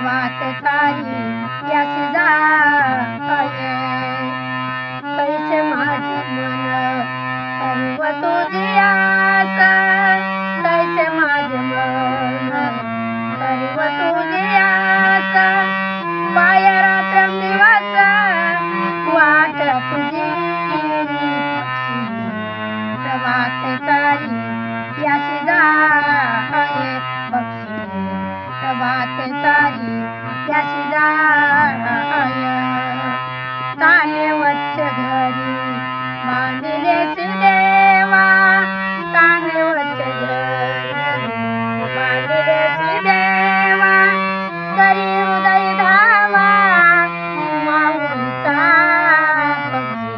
गावात तारी यास जा तारी त्या याशी ताने वच्च घरी मानले देवा ताने वच्च घरी बांधिले देवा करी हृदय धावा माऊलीचा पक्षी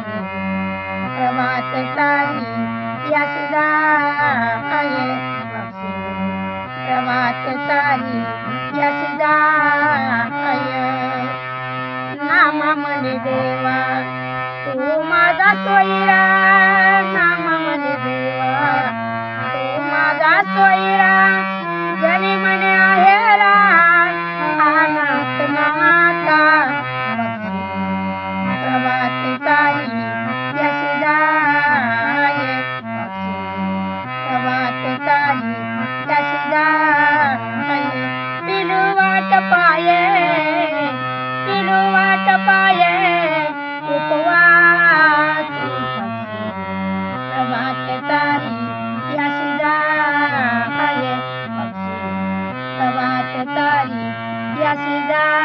प्रभात चारी याशी जाय प्रभात देवा तू माझा सोयरा नामामध्ये देवा. तू माझा सोयरा जने म्हणे आहे अनाथ माता प्रभाती ताई यशिदाय प्रभाती ताई यशिदाय पिलू वाट কাছে যায়